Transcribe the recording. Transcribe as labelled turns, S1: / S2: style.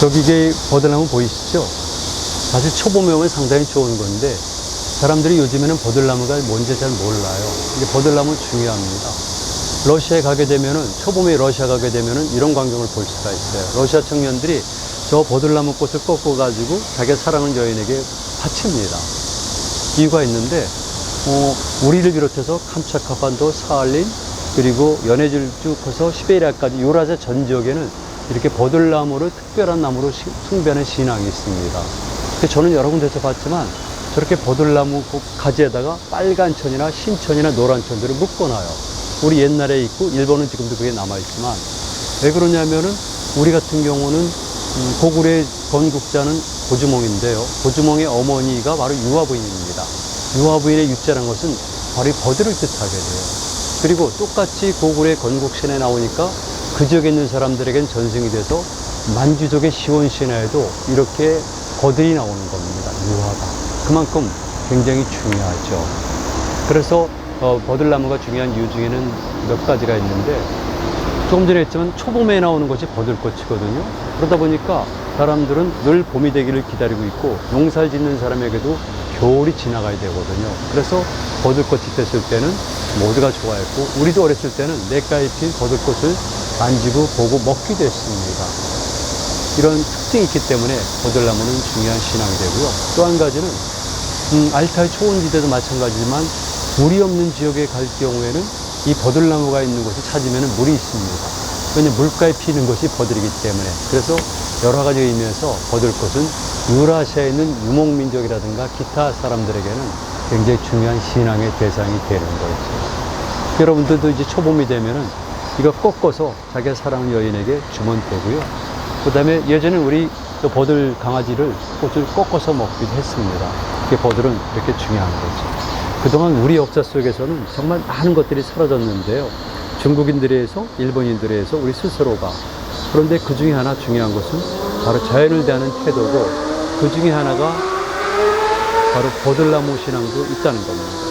S1: 저기 이게 버들나무 보이시죠? 사실 초봄에 오면 상당히 좋은 건데 사람들이 요즘에는 버들나무가 뭔지 잘 몰라요. 이게 버들나무 중요합니다. 러시아에 가게 되면은 초봄에 러시아 가게 되면은 이런 광경을 볼 수가 있어요. 러시아 청년들이 저 버들나무 꽃을 꺾어 가지고 자기 사랑하는 여인에게 바칩니다. 이유가 있는데 어, 우리를 비롯해서 캄차카반도, 사할린 그리고 연해질 쭉 커서 시베리아까지 유라시아 전 지역에는 이렇게 버들나무를 특별한 나무로 시- 숭배하는 신앙이 있습니다. 저는 여러 군데서 봤지만 저렇게 버들나무 꼭 가지에다가 빨간 천이나 흰천이나 노란 천들을 묶어놔요. 우리 옛날에 있고 일본은 지금도 그게 남아있지만 왜 그러냐면은 우리 같은 경우는 음, 고구려의 건국자는 고주몽인데요. 고주몽의 어머니가 바로 유아부인입니다. 유아부인의 유자란 것은 바로 이 버들을 뜻하게 돼요. 그리고 똑같이 고구려의 건국신에 나오니까 그 지역에 있는 사람들에겐 전승이 돼서 만주족의 시원신화에도 이렇게 버들이 나오는 겁니다. 유화가. 그만큼 굉장히 중요하죠. 그래서 어, 버들나무가 중요한 이유 중에는 몇 가지가 있는데 조금 전에 했지만 초봄에 나오는 것이 버들꽃이거든요. 그러다 보니까 사람들은 늘 봄이 되기를 기다리고 있고 농사를 짓는 사람에게도 겨울이 지나가야 되거든요. 그래서 버들꽃이 됐을 때는 모두가 좋아했고 우리도 어렸을 때는 내과에 핀 버들꽃을 만지고 보고 먹기도 했습니다. 이런 특징이 있기 때문에 버들나무는 중요한 신앙이 되고요. 또 한 가지는 음, 알타이 초원지대도 마찬가지지만 물이 없는 지역에 갈 경우에는 이 버들나무가 있는 곳을 찾으면 물이 있습니다. 왜냐하면 물가에 피는 것이 버들이기 때문에. 그래서 여러 가지 의미에서 버들꽃은 유라시아에 있는 유목민족이라든가 기타 사람들에게는 굉장히 중요한 신앙의 대상이 되는 거죠. 여러분들도 이제 초봄이 되면은 이거 꺾어서 자기가 사랑하는 여인에게 주면 되고요. 그 다음에 예전에 우리 또 버들 강아지를 꽃을 꺾어서 먹기도 했습니다. 그게 버들은 이렇게 중요한 거죠. 그동안 우리 역사 속에서는 정말 많은 것들이 사라졌는데요. 중국인들에서 일본인들에서 우리 스스로가 그런데 그 중에 하나 중요한 것은 바로 자연을 대하는 태도고 그 중에 하나가 바로 버들나무 신앙도 있다는 겁니다.